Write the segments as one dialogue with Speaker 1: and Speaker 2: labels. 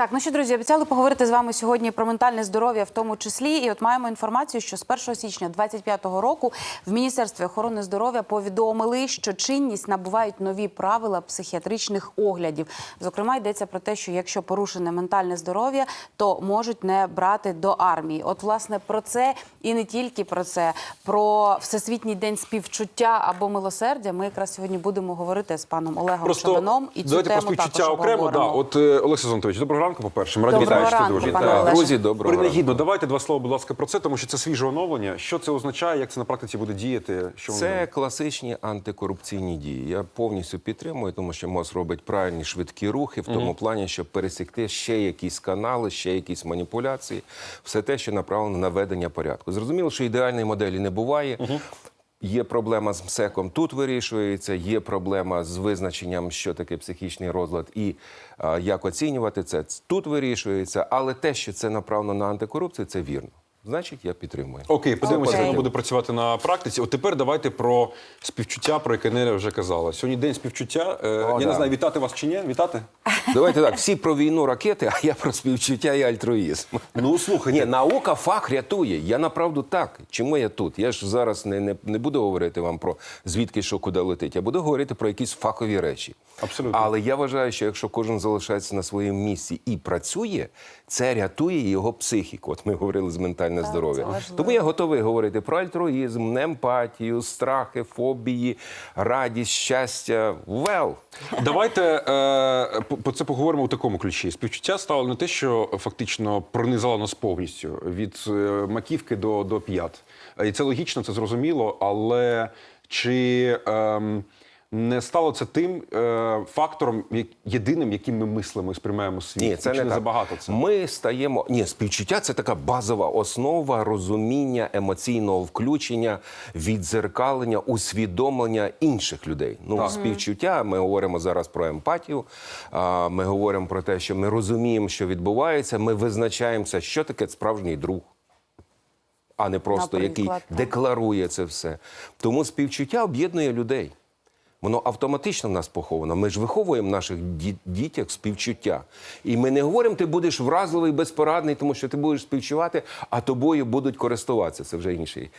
Speaker 1: Так, ну що, друзі, обіцяли поговорити з вами сьогодні про ментальне здоров'я, в тому числі. І от маємо інформацію, що з 1 січня 2025 року в Міністерстві охорони здоров'я повідомили, що чинність набувають нові правила психіатричних оглядів. Зокрема, йдеться про те, що якщо порушене ментальне здоров'я, то можуть не брати до армії. От, власне, про це і не тільки про це, про всесвітній день співчуття або милосердя. Ми якраз сьогодні будемо говорити з паном Олегом Шабаном. І цю
Speaker 2: давайте
Speaker 1: тему
Speaker 2: про співчуття
Speaker 1: також
Speaker 2: окремо. Да. От е, Олексій Зонтович, доброго ранку, по-перше. Ми раді вітаю, що
Speaker 1: ранку,
Speaker 2: дуже.
Speaker 1: пане
Speaker 3: Друзі, доброго.
Speaker 2: Принагідно, давайте два слова, будь ласка, про це, тому що це свіже оновлення. Що це означає, як це на практиці буде діяти? Що воно
Speaker 3: Це класичні антикорупційні дії. Я повністю підтримую, тому що МОЗ робить правильні швидкі рухи в тому плані, щоб пересікти ще якісь канали, ще якісь маніпуляції, все те, що направлено на ведення порядку. Зрозуміло, що ідеальної моделі не буває. Є проблема з МСЕКом, тут вирішується. Є проблема з визначенням, що таке психічний розлад, і а, як оцінювати це. Тут вирішується. Але те, що це направлено на антикорупцію, це вірно. Значить, я підтримую.
Speaker 2: Окей, подивимося, як воно буде працювати на практиці. От тепер давайте про співчуття, про яке Неля вже казала. Сьогодні день співчуття. Е, я не знаю, вітати вас чи ні. Вітати?
Speaker 3: Давайте так, всі про війну ракети, а я про співчуття і альтруїзм.
Speaker 2: Ну слухайте,
Speaker 3: Ні, наука фах рятує. Я направду так. Чому я тут? Я ж зараз не, не, не буду говорити вам про звідки що куди летить. Я буду говорити про якісь фахові речі.
Speaker 2: Абсолютно.
Speaker 3: Але я вважаю, що якщо кожен залишається на своєму місці і працює, це рятує його психіку. От ми говорили з ментальне здоров'я. Тому я готовий говорити про альтруїзм, емпатію, страхи, фобії, радість, щастя. Well.
Speaker 2: Давайте е, по- це поговоримо у такому ключі. Співчуття стало не те, що фактично пронизало нас повністю від е, маківки до, до п'ят. Е, І це логічно, це зрозуміло, але чи ем, не стало це тим е, фактором, як- єдиним, яким ми мислимо і сприймаємо світ?
Speaker 3: Ні, це
Speaker 2: чи
Speaker 3: не,
Speaker 2: не
Speaker 3: так.
Speaker 2: забагато це?
Speaker 3: Ми стаємо. Ні, співчуття це така базова основа розуміння емоційного включення, відзеркалення, усвідомлення інших людей. Ну, співчуття. Ми говоримо зараз про емпатію. а, Ми говоримо про те, що ми розуміємо, що відбувається. Ми визначаємося, що таке справжній друг. А не просто який
Speaker 1: так.
Speaker 3: декларує це все. Тому співчуття об'єднує людей. Воно автоматично в нас поховано. Ми ж виховуємо наших ді- дітях співчуття. І ми не говоримо, ти будеш вразливий, безпорадний, тому що ти будеш співчувати, а тобою будуть користуватися. Це вже інший,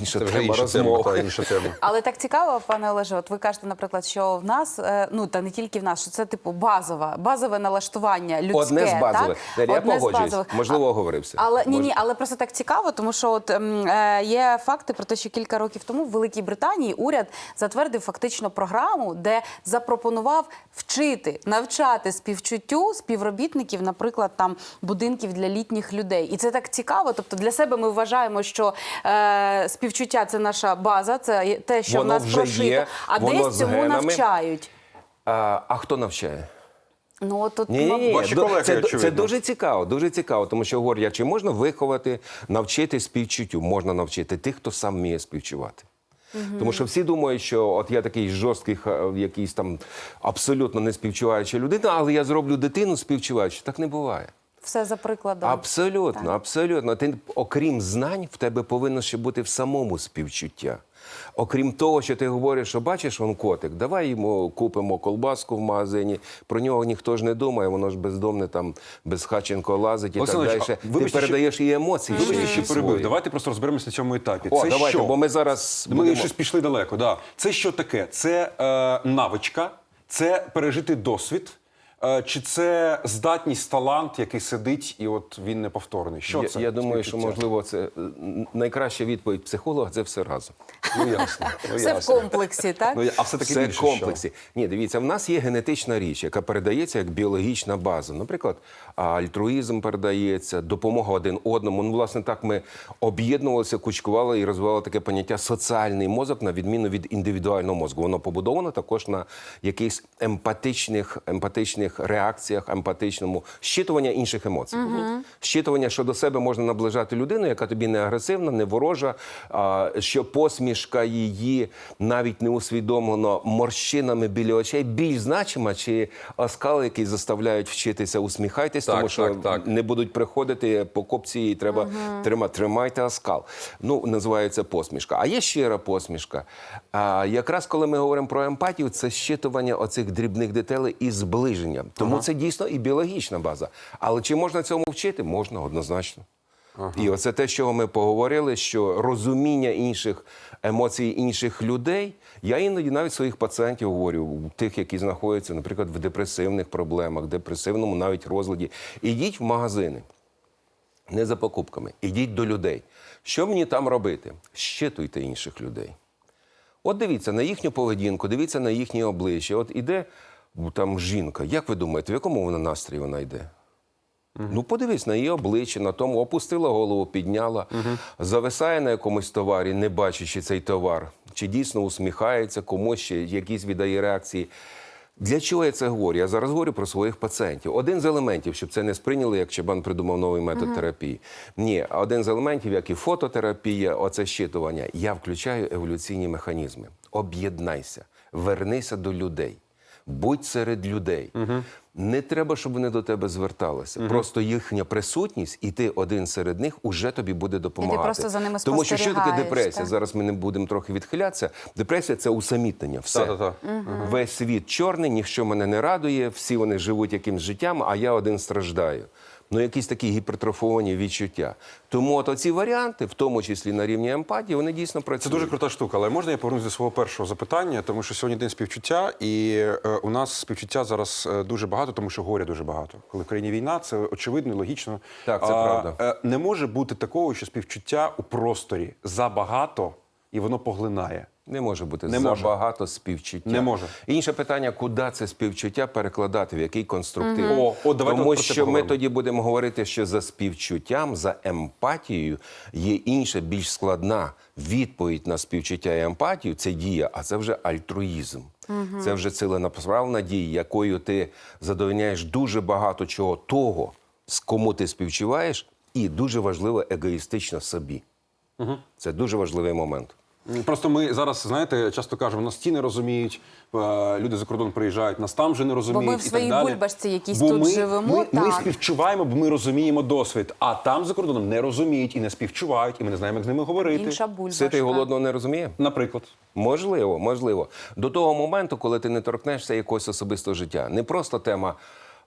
Speaker 3: інша
Speaker 2: Це вже
Speaker 3: тема
Speaker 2: інша тема, та, інша тема.
Speaker 1: Але так цікаво, пане Олеже, от ви кажете, наприклад, що в нас, е, ну та не тільки в нас, що це типу базова, базове налаштування людське.
Speaker 3: Одне з базових.
Speaker 1: Так?
Speaker 3: Я
Speaker 1: Одне з
Speaker 3: погоджуюсь.
Speaker 1: базових.
Speaker 3: Можливо, оговорився.
Speaker 1: Але ні, ні, але просто так цікаво, тому що от ем, е, є факти про те, що кілька років тому в Великій Британії уряд затвердив фактично програму, де запропонував вчити, навчати співчуттю співробітників, наприклад, там будинків для літніх людей. І це так цікаво. Тобто для себе ми вважаємо, що е, співчуття це наша база, це те, що в нас прошито,
Speaker 3: є,
Speaker 1: а
Speaker 3: воно
Speaker 1: десь цьому
Speaker 3: генами.
Speaker 1: навчають.
Speaker 3: А, а хто навчає?
Speaker 1: Ну от тут
Speaker 3: Ні, ні, ні.
Speaker 2: Ваші
Speaker 3: До-
Speaker 2: колеги,
Speaker 3: це, це дуже цікаво, дуже цікаво, тому що говорю, я, чи можна виховати, навчити співчуттю? Можна навчити тих, хто сам вміє співчувати. Тому що всі думають, що от я такий жорсткий, ха- якийсь там абсолютно не співчуваюча людина, але я зроблю дитину співчуваючу. Так не буває.
Speaker 1: Все за прикладом.
Speaker 3: Абсолютно, абсолютно. Ти, окрім знань, в тебе повинно ще бути в самому співчуття. Окрім того, що ти говориш, що бачиш он котик, давай йому купимо колбаску в магазині. Про нього ніхто ж не думає, воно ж бездомне там безхаченко лазить і
Speaker 2: Олександр
Speaker 3: так
Speaker 2: Ильич,
Speaker 3: далі.
Speaker 2: а
Speaker 3: Ти
Speaker 2: вибачте,
Speaker 3: передаєш і емоції.
Speaker 2: Вибачте,
Speaker 3: ще
Speaker 2: що перебив. Давайте просто розберемося на цьому етапі.
Speaker 3: О,
Speaker 2: це
Speaker 3: давайте,
Speaker 2: що?
Speaker 3: бо ми зараз
Speaker 2: Ми
Speaker 3: будемо-
Speaker 2: щось пішли далеко. Да. Це що таке? Це е, навичка, це пережитий досвід, чи це здатність, талант, який сидить, і от він неповторний. Що
Speaker 3: я,
Speaker 2: це?
Speaker 3: я думаю, що можливо це е, найкраща відповідь психолога це все разом.
Speaker 2: Ну ясно. Ну,
Speaker 1: все в комплексі, так?
Speaker 2: Ну, а все таки
Speaker 3: Все
Speaker 2: більше
Speaker 3: в комплексі. Ні, дивіться, в нас є генетична річ, яка передається як біологічна база. Наприклад, альтруїзм передається, допомога один одному. Ну, власне, так ми об'єднувалися, кучкували і розвивали таке поняття соціальний мозок, на відміну від індивідуального мозку. Воно побудовано також на якихось емпатичних, емпатичних реакціях, емпатичному щитування інших емоцій. Щитування, що до себе можна наближати людину, яка тобі не агресивна, не ворожа, а, що посмішка її навіть не усвідомлено морщинами біля очей більш значима, чи оскал, який заставляють вчитися усміхайтесь,
Speaker 2: Так,
Speaker 3: тому що
Speaker 2: так, так.
Speaker 3: не будуть приходити по копці і треба тримати, тримайте оскал. Ну, називається посмішка. А є щира посмішка. А якраз коли ми говоримо про емпатію, це щитування оцих дрібних деталей і зближення. Тому це дійсно і біологічна база. Але чи можна цьому вчити? Можна однозначно. І оце те, що ми поговорили, що розуміння інших емоцій інших людей. Я іноді навіть своїх пацієнтів говорю, тих, які знаходяться, наприклад, в депресивних проблемах, депресивному навіть розладі. Ідіть в магазини не за покупками. Ідіть до людей. Що мені там робити? Щитуйте інших людей. От дивіться на їхню поведінку, дивіться на їхнє обличчя. От іде там жінка. Як ви думаєте, в якому вона настрої вона йде? Ну, подивись на її обличчя, на тому опустила голову, підняла, зависає на якомусь товарі, не бачачи цей товар, чи дійсно усміхається, комусь ще якісь віддає реакції. Для чого я це говорю? Я зараз говорю про своїх пацієнтів. Один з елементів, щоб це не сприйняли, як Чабан придумав новий метод терапії. Ні, а один з елементів, як і фототерапія, оце щитування. Я включаю еволюційні механізми. Об'єднайся, вернися до людей. Будь серед людей. Не треба, щоб вони до тебе зверталися. Просто їхня присутність, і ти один серед них уже тобі буде допомагати.
Speaker 1: просто за ними
Speaker 3: Тому що що таке депресія?
Speaker 1: так.
Speaker 3: Зараз ми не будемо трохи відхилятися. Депресія це усамітнення. Все.
Speaker 2: Та-та-та.
Speaker 3: Весь світ чорний, ніщо мене не радує, всі вони живуть якимсь життям, а я один страждаю. Ну, якісь такі гіпертрофовані відчуття. Тому от оці варіанти, в тому числі на рівні емпатії, вони дійсно працюють.
Speaker 2: Це дуже крута штука, але можна я повернуся до свого першого запитання, тому що сьогодні день співчуття, і е, у нас співчуття зараз е, дуже багато, тому що горя дуже багато. Коли в країні війна, це очевидно, і логічно.
Speaker 3: Так, це
Speaker 2: А,
Speaker 3: правда.
Speaker 2: е, Не може бути такого, що співчуття у просторі забагато і воно поглинає.
Speaker 3: Не може бути
Speaker 2: Не може.
Speaker 3: забагато співчуття.
Speaker 2: Не може.
Speaker 3: Інше питання, куди це співчуття перекладати, в який конструктив.
Speaker 2: Мгм. О, от давайте
Speaker 3: Тому
Speaker 2: от про це
Speaker 3: що ми
Speaker 2: поговоримо.
Speaker 3: тоді будемо говорити, що за співчуттям, за емпатією є інша, більш складна відповідь на співчуття і емпатію. Це дія, а це вже альтруїзм. Це вже ціленаправлена дія, якою ти задовольняєш дуже багато чого того, з кому ти співчуваєш, і дуже важливо егоїстично собі. Це дуже важливий момент.
Speaker 2: Просто ми зараз, знаєте, часто кажемо, нас ті не розуміють, е, люди за кордон приїжджають, нас там вже не розуміють.
Speaker 1: ми в своїй бульбашці якійсь
Speaker 2: Бо
Speaker 1: тут
Speaker 2: ми,
Speaker 1: живемо,
Speaker 2: Ми, ми співчуваємо, бо ми розуміємо досвід, а там за кордоном не розуміють і не співчувають, і ми не знаємо, як з ними говорити.
Speaker 1: Інша бульбашка.
Speaker 3: Ситий голодного не розуміє?
Speaker 2: Наприклад.
Speaker 3: Можливо, можливо. До того моменту, коли ти не торкнешся якогось особистого життя. Не просто тема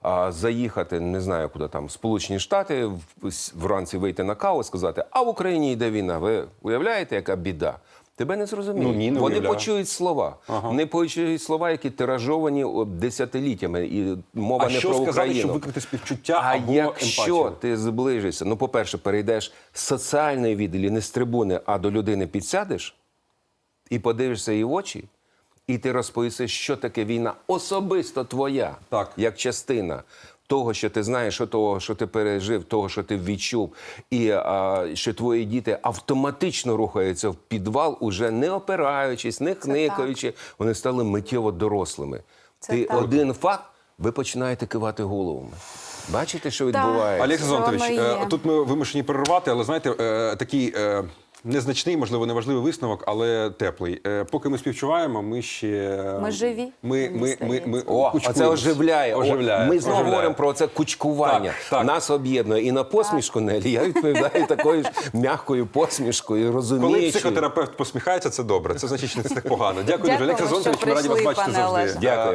Speaker 3: а, заїхати, не знаю куди там, в Сполучені Штати, в- вранці вийти на каву і сказати, а в Україні йде війна. Ви уявляєте, яка біда? Тебе не зрозуміють.
Speaker 2: Ну, ні, не
Speaker 3: Вони
Speaker 2: уявляю.
Speaker 3: почують слова. Вони почують слова, які тиражовані десятиліттями, і мова
Speaker 2: А
Speaker 3: не
Speaker 2: що
Speaker 3: про
Speaker 2: сказати,
Speaker 3: Україну.
Speaker 2: щоб викрити співчуття
Speaker 3: А
Speaker 2: або
Speaker 3: якщо
Speaker 2: емпатію?
Speaker 3: ти зближишся, ну, по-перше, перейдеш з соціальної відділі не з трибуни, а до людини підсядеш і подивишся їй в очі, і ти розповісиш, що таке війна особисто твоя,
Speaker 2: Так.
Speaker 3: як частина. Того, що ти знаєш, що того, що ти пережив, того, що ти відчув, і а, що твої діти автоматично рухаються в підвал, уже не опираючись, не хникаючи, вони стали миттєво дорослими.
Speaker 1: Це
Speaker 3: ти
Speaker 1: так.
Speaker 3: один факт, ви починаєте кивати головами. Бачите, що відбувається?
Speaker 2: Олег Сезонтович,
Speaker 1: Воно
Speaker 2: е, тут ми вимушені перервати, але знаєте, е, такий е, незначний, можливо, неважливий висновок, але теплий. Е, Поки ми співчуваємо, ми ще
Speaker 1: Ми живі,
Speaker 2: Ми, ми, ми, ми
Speaker 3: О, оце оживляє. О,
Speaker 2: оживляє.
Speaker 3: Ми знову
Speaker 2: оживляє.
Speaker 3: говоримо про це кучкування.
Speaker 2: Так, так.
Speaker 3: Нас об'єднує. І на посмішку Нелі я відповідаю такою ж м'якою посмішкою,
Speaker 2: Коли психотерапевт посміхається, це добре. Це значить не так погано. Дякую дуже.
Speaker 1: Дякуємо,
Speaker 2: Олег ми раді вас бачити завжди.
Speaker 3: Дякую.